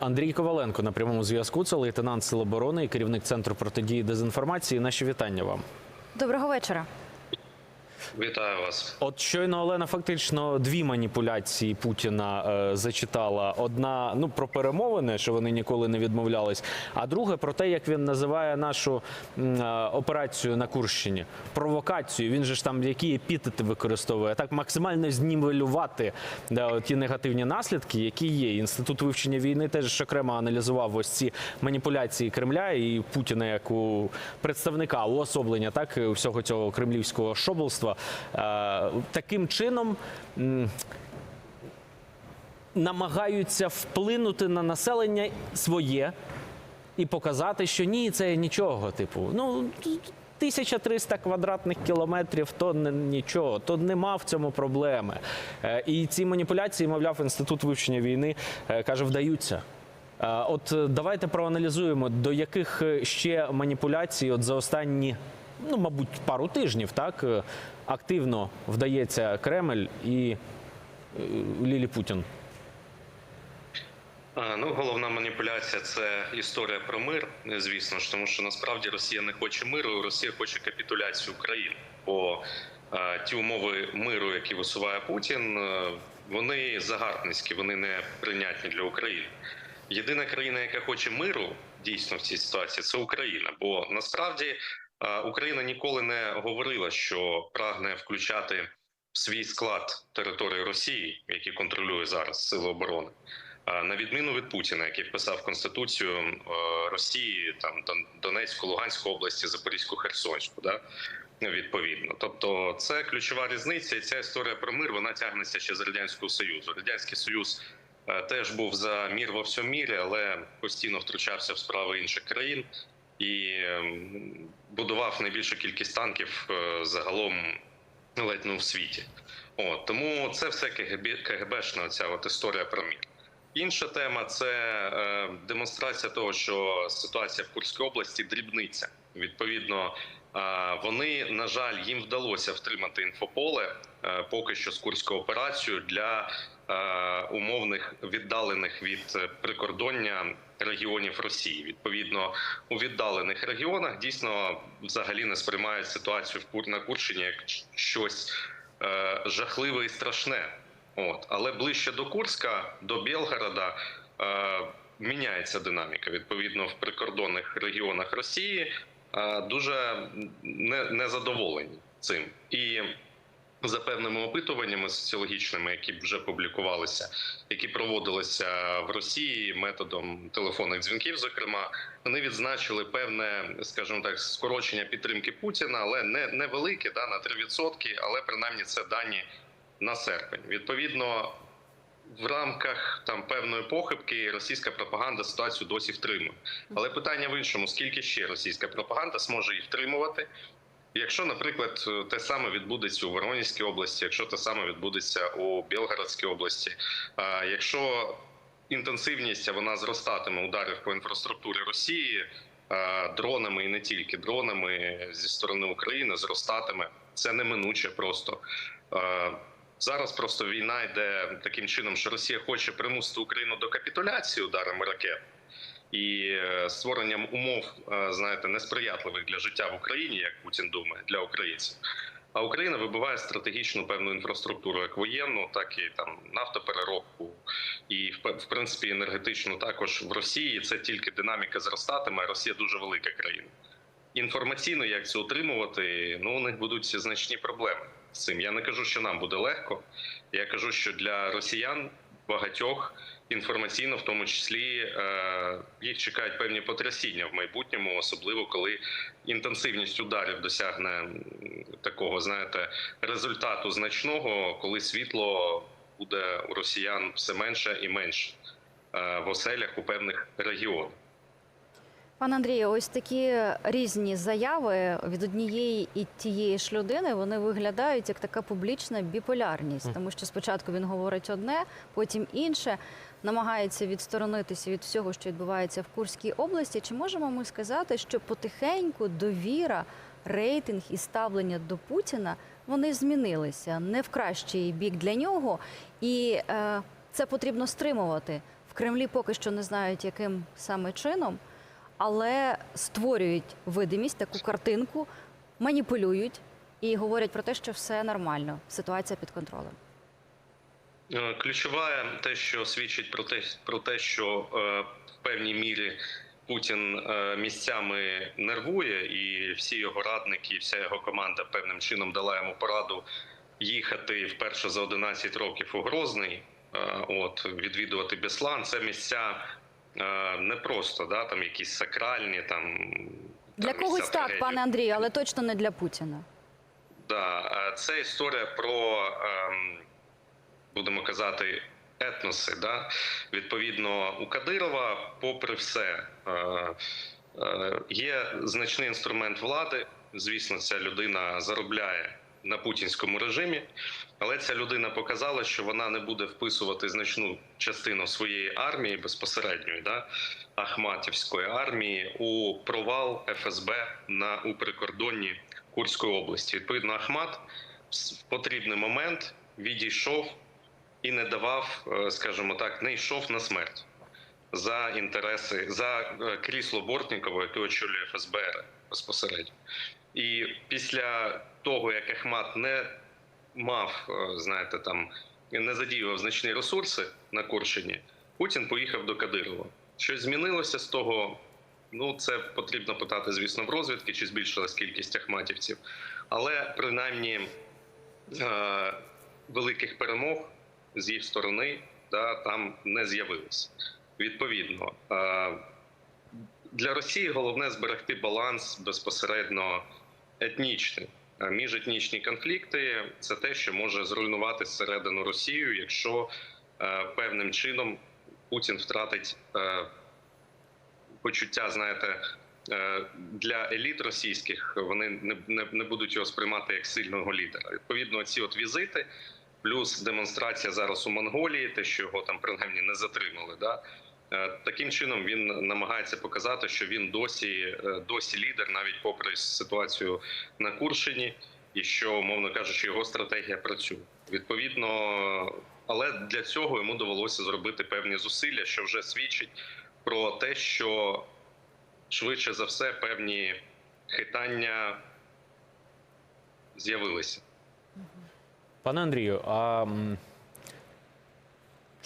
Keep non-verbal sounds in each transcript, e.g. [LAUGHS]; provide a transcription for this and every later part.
Андрій Коваленко на прямому зв'язку. Це лейтенант Сил оборони і керівник центру протидії дезінформації. Наші вітання вам. Доброго вечора. Вітаю вас. От щойно Олена фактично дві маніпуляції Путіна е, зачитала: одна ну про перемовини, що вони ніколи не відмовлялись, а друге про те, як він називає нашу е, операцію на Курщині провокацію. Він же ж там які епітети використовує так максимально знівелювати да, ті негативні наслідки, які є. Інститут вивчення війни теж окремо аналізував ось ці маніпуляції Кремля і Путіна як у представника уособлення так всього цього кремлівського шоблства. Е, Таким чином. Намагаються вплинути на населення своє і показати, що ні, це нічого. Типу, ну 1300 квадратних кілометрів, то не нічого, то нема в цьому проблеми. Е, І ці маніпуляції, мовляв, інститут вивчення війни е, каже, вдаються. От давайте проаналізуємо, до яких ще маніпуляцій от за останні, ну мабуть, пару тижнів, так е, активно вдається Кремль і е, Лілі Путін. Ну, головна маніпуляція це історія про мир, звісно ж, тому що насправді Росія не хоче миру, Росія хоче капітуляцію України. Бо е, ті умови миру, які висуває Путін, е, вони загарбницькі, вони не прийнятні для України. Єдина країна, яка хоче миру, дійсно в цій ситуації, це Україна. Бо насправді е, Україна ніколи не говорила, що прагне включати в свій склад території Росії, які контролює зараз Сили оборони. На відміну від Путіна, який вписав конституцію Росії, там Донецьку, Луганську області, Запорізьку, Херсонську, да відповідно. Тобто, це ключова різниця. І ця історія про мир вона тягнеться ще з радянського союзу. Радянський союз е, теж був за мір во всьому мірі, але постійно втручався в справи інших країн і ем, будував найбільшу кількість танків е, загалом ледь не в світі. От тому це все КГБ, КГБшна ця от історія про мір. Інша тема це е, демонстрація того, що ситуація в Курській області дрібниця. Відповідно, е, вони на жаль їм вдалося втримати інфополе е, поки що з курською операцією для е, умовних віддалених від е, прикордоння регіонів Росії. Відповідно, у віддалених регіонах дійсно взагалі не сприймають ситуацію в на Курщині як щось е, жахливе і страшне. От, але ближче до Курська, до Білгорода е, міняється динаміка. Відповідно, в прикордонних регіонах Росії е, дуже не, незадоволені цим. І за певними опитуваннями соціологічними, які вже публікувалися, які проводилися в Росії методом телефонних дзвінків, зокрема, вони відзначили певне, скажімо так, скорочення підтримки Путіна, але не невелике, да, на 3%, але принаймні це дані на серпень. Відповідно, в рамках там певної похибки російська пропаганда ситуацію досі втримує. Але питання в іншому: скільки ще російська пропаганда зможе їх втримувати? Якщо, наприклад, те саме відбудеться у Воронезькій області, якщо те саме відбудеться у Білгородській області, якщо інтенсивність вона зростатиме ударів по інфраструктурі Росії дронами і не тільки дронами зі сторони України, зростатиме це неминуче просто. Зараз просто війна йде таким чином, що Росія хоче примусити Україну до капітуляції ударами ракет і е, створенням умов, е, знаєте, несприятливих для життя в Україні, як Путін думає, для українців. А Україна вибиває стратегічну певну інфраструктуру, як воєнну, так і там нафтопереробку, і в принципі енергетичну також в Росії. Це тільки динаміка зростатиме. Росія дуже велика країна. Інформаційно, як це утримувати, ну у них будуть значні проблеми з цим. Я не кажу, що нам буде легко. Я кажу, що для росіян багатьох інформаційно, в тому числі, е, їх чекають певні потрясіння в майбутньому, особливо коли інтенсивність ударів досягне такого, знаєте, результату значного, коли світло буде у росіян все менше і менше е, в оселях у певних регіонах. Пане Андрію, ось такі різні заяви від однієї і тієї ж людини вони виглядають як така публічна біполярність, тому що спочатку він говорить одне, потім інше, намагається відсторонитися від всього, що відбувається в Курській області. Чи можемо ми сказати, що потихеньку довіра, рейтинг і ставлення до Путіна вони змінилися? Не в кращий бік для нього, і е, це потрібно стримувати. В Кремлі поки що не знають, яким саме чином, але створюють видимість, таку картинку, маніпулюють і говорять про те, що все нормально, ситуація під контролем. Е, Ключове те, що свідчить про те, про те, що е, в певній мірі Путін е, місцями нервує, і всі його радники, вся його команда певним чином дала йому пораду їхати вперше за 11 років у Грозний, от відвідувати Беслан. Це місця не просто да, там якісь сакральні там. Для там когось так, трагедії. пане Андрію, але точно не для Путіна. Да, е, це історія про, ем, будемо казати, етноси. Да? Відповідно, у Кадирова, попри все, е, е, є значний інструмент влади. Звісно, ця людина заробляє на путінському режимі, але ця людина показала, що вона не буде вписувати значну частину своєї армії безпосередньої, да, Ахматівської армії у провал ФСБ на у прикордонні Курської області. Відповідно, Ахмат в потрібний момент відійшов і не давав, е, скажімо так, не йшов на смерть за інтереси за е, крісло Бортнікова, яке очолює ФСБР безпосередньо. І після того, як Ахмат не мав, е, знаєте, там не задіював значні ресурси на Курщині, Путін поїхав до Кадирова. Щось змінилося з того. Ну, це потрібно питати, звісно, в розвідки, чи збільшилась кількість ахматівців. Але принаймні е, великих перемог з їх сторони да, там не з'явилося. Відповідно, е, для Росії головне зберегти баланс безпосередньо етнічний. Е, Міжетнічні конфлікти це те, що може зруйнувати зсередину Росію, якщо е, певним чином Путін втратить е, почуття, знаєте, для еліт російських вони не, не, не будуть його сприймати як сильного лідера. Відповідно, ці от візити, плюс демонстрація зараз у Монголії, те, що його там принаймні не затримали. Да? Е, Таким чином він намагається показати, що він досі, е, досі лідер, навіть попри ситуацію на Курщині, і що, умовно кажучи, його стратегія працює. Відповідно, але для цього йому довелося зробити певні зусилля, що вже свідчить про те, що швидше за все певні хитання з'явилися. Пане Андрію, а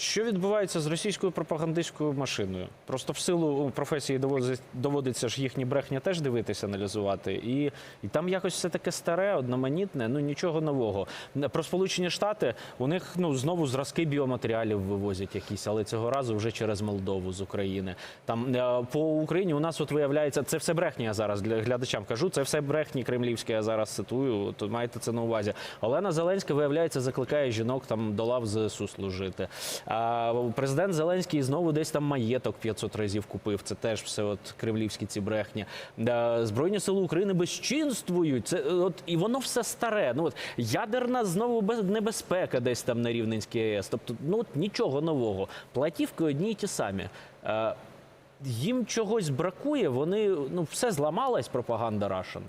що відбувається з російською пропагандистською машиною? Просто в силу професії доводиться, ж їхні брехня теж дивитися, аналізувати. І, і там якось все таке старе, одноманітне, ну нічого нового. Про Сполучені Штати у них ну знову зразки біоматеріалів вивозять якісь, але цього разу вже через Молдову з України. Там е, по Україні у нас от виявляється, це все брехня. Я зараз для глядачам кажу. Це все брехні кремлівські. Я зараз цитую. То маєте це на увазі. Олена Зеленська виявляється, закликає жінок там до лав ЗСУ служити. Президент Зеленський знову десь там маєток 500 разів купив. Це теж все от кремлівські ці брехні. Збройні сили України безчинствують. Це е, от і воно все старе. Ну от ядерна знову без- небезпека десь там на Рівненській АЕС. Тобто, ну от нічого нового. Платівки одні й ті самі. Е, їм чогось бракує. Вони ну все зламалась пропаганда Рашен.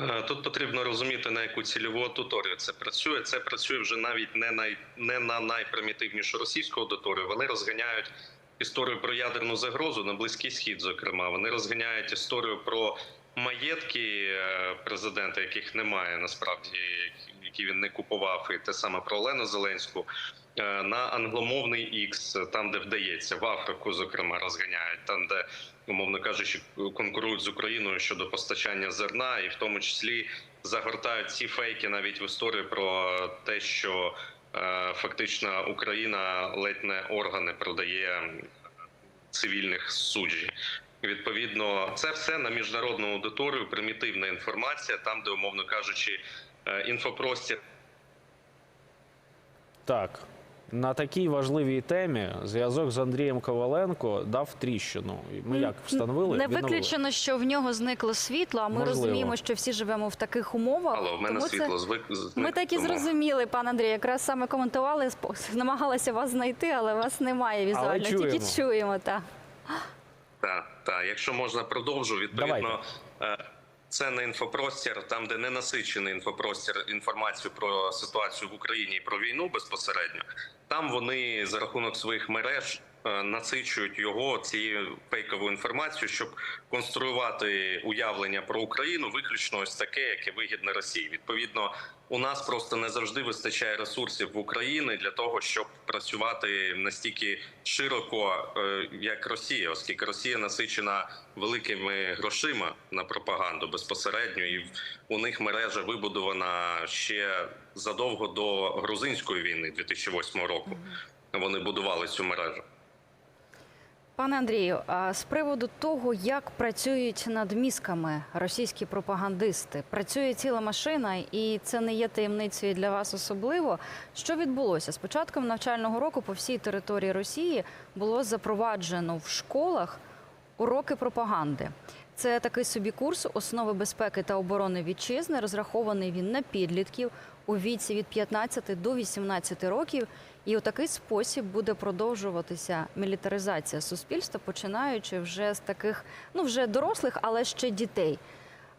Е, Тут потрібно розуміти, на яку цільову аудиторію це працює. Це працює вже навіть не, най, не на найпримітивнішу російську аудиторію. Вони розганяють історію про ядерну загрозу на Близький Схід, зокрема. Вони розганяють історію про маєтки е, президента, яких немає насправді, які він не купував, і те саме про Олену Зеленську. Е, На англомовний Ікс, там, де вдається, в Африку, зокрема, розганяють, там, де умовно кажучи, конкурують з Україною щодо постачання зерна, і в тому числі загортають ці фейки навіть в історію про те, що е, фактично Україна ледь не органи продає цивільних суджі. Відповідно, це все на міжнародну аудиторію, примітивна інформація, там, де, умовно кажучи, е, інфопростір Так. На такій важливій темі зв'язок з Андрієм Коваленко дав тріщину. Ми як встановили? Не Відновили. виключено, що в нього зникло світло, а ми Можливо. розуміємо, що всі живемо в таких умовах. Алло, в мене тому це- світло звик. Ми так і зрозуміли, пан Андрій. Якраз саме коментували, спо- [LAUGHS] намагалися вас знайти, але вас немає візуально. Тільки чуємо. чуємо. Так. Так, так. Якщо можна продовжу, відповідно, е, це не інфопростір, там, де не насичений інфопростір інформацію про ситуацію в Україні і про війну безпосередньо. Там вони за рахунок своїх мереж насичують його цією фейковою інформацією, щоб конструювати уявлення про Україну виключно ось таке, яке вигідне Росії. Відповідно, у нас просто не завжди вистачає ресурсів в Україні для того, щоб працювати настільки широко, е, як Росія, оскільки Росія насичена великими грошима на пропаганду безпосередньо, і у них мережа вибудована ще задовго до грузинської війни 2008 року. Вони будували цю мережу. Пане Андрію, а з приводу того, як працюють над мізками російські пропагандисти, працює ціла машина, і це не є таємницею для вас особливо. Що відбулося? З початком навчального року по всій території Росії було запроваджено в школах уроки пропаганди. Це такий собі курс основи безпеки та оборони вітчизни. Розрахований він на підлітків у віці від 15 до 18 років. І у такий спосіб буде продовжуватися мілітаризація суспільства, починаючи вже з таких, ну вже дорослих, але ще дітей.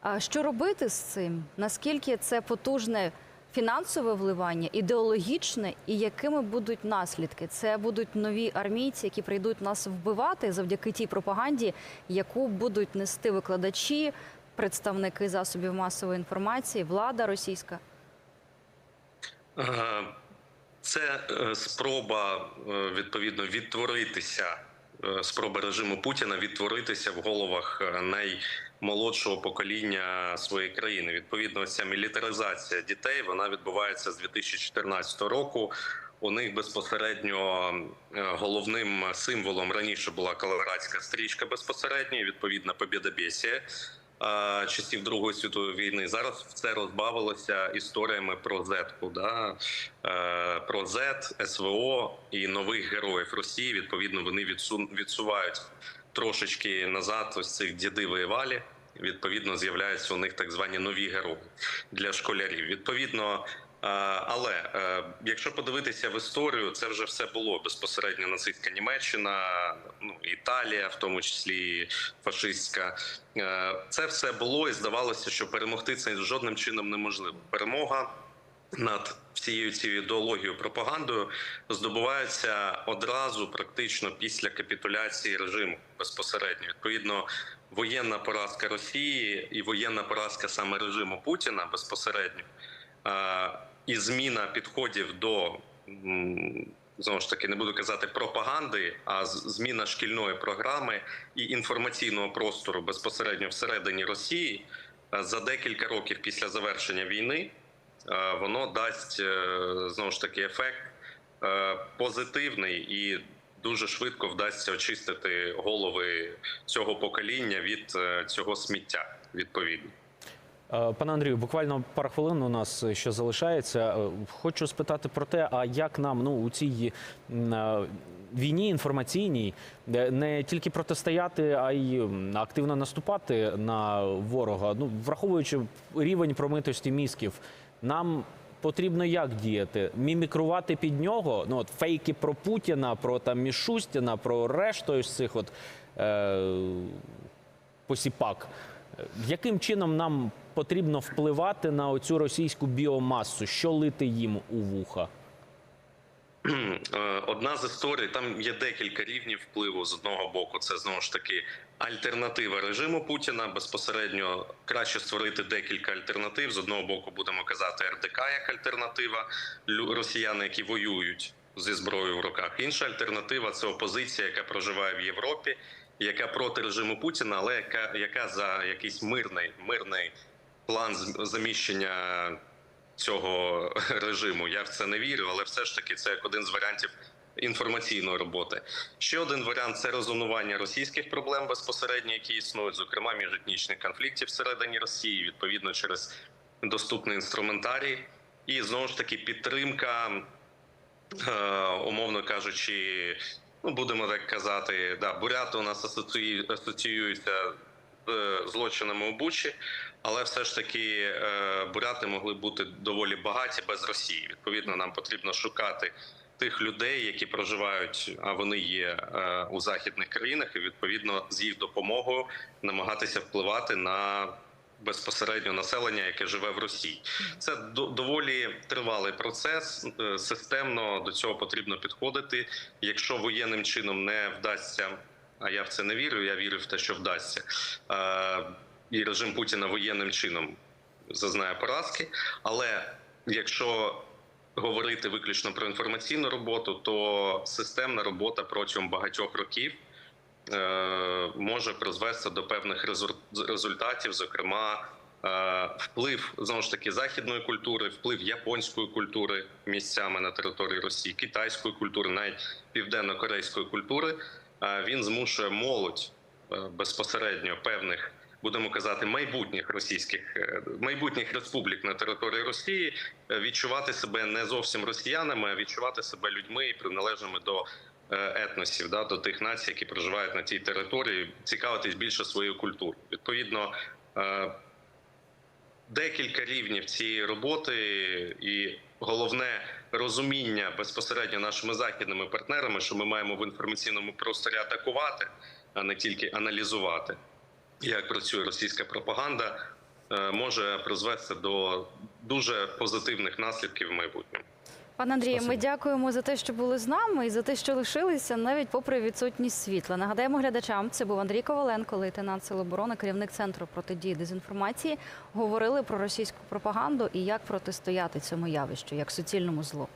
А що робити з цим? Наскільки це потужне фінансове вливання, ідеологічне, і якими будуть наслідки? Це будуть нові армійці, які прийдуть нас вбивати завдяки тій пропаганді, яку будуть нести викладачі, представники засобів масової інформації, влада російська. Е, Це е, спроба е, відповідно відтворитися, спроба режиму Путіна відтворитися в головах е, наймолодшого покоління своєї країни. Відповідно, ця мілітаризація дітей вона відбувається з 2014 року. У них безпосередньо е, головним символом раніше була колорадська стрічка безпосередньо, і, відповідна побєдобєсія е, часів Другої світової війни. Зараз це розбавилося історіями про Зетку, да? е, про Зет, СВО і нових героїв Росії. Відповідно, вони відсу- відсувають трошечки назад ось цих діди воєвалі. Відповідно, з'являються у них так звані нові герої для школярів. Відповідно. е, Але е, якщо подивитися в історію, це вже все було безпосередньо нацистська Німеччина, ну Італія, в тому числі фашистська. Е, Це все було і здавалося, що перемогти це жодним чином неможливо. Перемога над всією цією ідеологією пропагандою здобувається одразу, практично після капітуляції режиму безпосередньо. Відповідно, воєнна поразка Росії і воєнна поразка саме режиму Путіна безпосередньо е, і зміна підходів до знову ж таки не буду казати пропаганди, а зміна шкільної програми і інформаційного простору безпосередньо всередині Росії е, за декілька років після завершення війни. Е, Воно дасть е, знову ж таки ефект е, позитивний і дуже швидко вдасться очистити голови цього покоління від цього сміття. Відповідно. Пане Андрію, буквально пару хвилин у нас ще залишається. Хочу спитати про те, а як нам ну у цій війні інформаційній не тільки протистояти, а й активно наступати на ворога. Ну враховуючи рівень промитості мізків, нам. Потрібно як діяти? Мімікрувати під нього. Ну от фейки про Путіна, про там Мішустіна, про решту ось цих от е, посіпак. Яким чином нам потрібно впливати на оцю російську біомасу? Що лити їм у вуха? Е, Одна з історій, там є декілька рівнів впливу. З одного боку, це знову ж таки альтернатива режиму Путіна. Безпосередньо краще створити декілька альтернатив. З одного боку, будемо казати РДК як альтернатива, росіяни, які воюють зі зброєю в руках. Інша альтернатива це опозиція, яка проживає в Європі, яка проти режиму Путіна, але яка, яка за якийсь мирний мирний план заміщення цього [LAUGHS] режиму. Я в це не вірю, але все ж таки це як один з варіантів інформаційної роботи. Ще один варіант це резонування російських проблем безпосередньо, які існують, зокрема міжетнічних конфліктів всередині Росії, відповідно через доступний інструментарій, і знову ж таки підтримка, е, умовно кажучи. Ну, будемо так казати, да, буряти у нас асоціює- асоціюються з е, злочинами у Бучі, але все ж таки е, буряти могли бути доволі багаті без Росії. Відповідно, нам потрібно шукати тих людей, які проживають, а вони є е, у західних країнах, і відповідно з їх допомогою намагатися впливати на безпосередньо населення, яке живе в Росії. Це до- доволі тривалий процес. Е, Системно до цього потрібно підходити. Якщо воєнним чином не вдасться, а я в це не вірю. Я вірю в те, що вдасться. е, І режим Путіна воєнним чином зазнає поразки. Але якщо говорити виключно про інформаційну роботу, то системна робота протягом багатьох років е, може призвести до певних результатів, зокрема. е, Вплив знову ж таки західної культури, вплив японської культури місцями на території Росії, китайської культури, навіть південно-корейської культури, е, він змушує молодь безпосередньо певних, будемо казати, майбутніх російських е, майбутніх республік на території Росії е, відчувати себе не зовсім росіянами, а відчувати себе людьми приналежними до е, етносів, да, до тих націй, які проживають на тій території, цікавитись більше своєю культурою. Відповідно, декілька рівнів цієї роботи, і головне розуміння безпосередньо нашими західними партнерами, що ми маємо в інформаційному просторі атакувати, а не тільки аналізувати, як працює російська пропаганда, е, може призвести до дуже позитивних наслідків в майбутньому. Пане Андрію, ми дякуємо за те, що були з нами, і за те, що лишилися навіть попри відсутність світла. Нагадаємо глядачам, це був Андрій Коваленко, лейтенант Сил оборони, керівник центру протидії дезінформації. Говорили про російську пропаганду і як протистояти цьому явищу, як суцільному злу.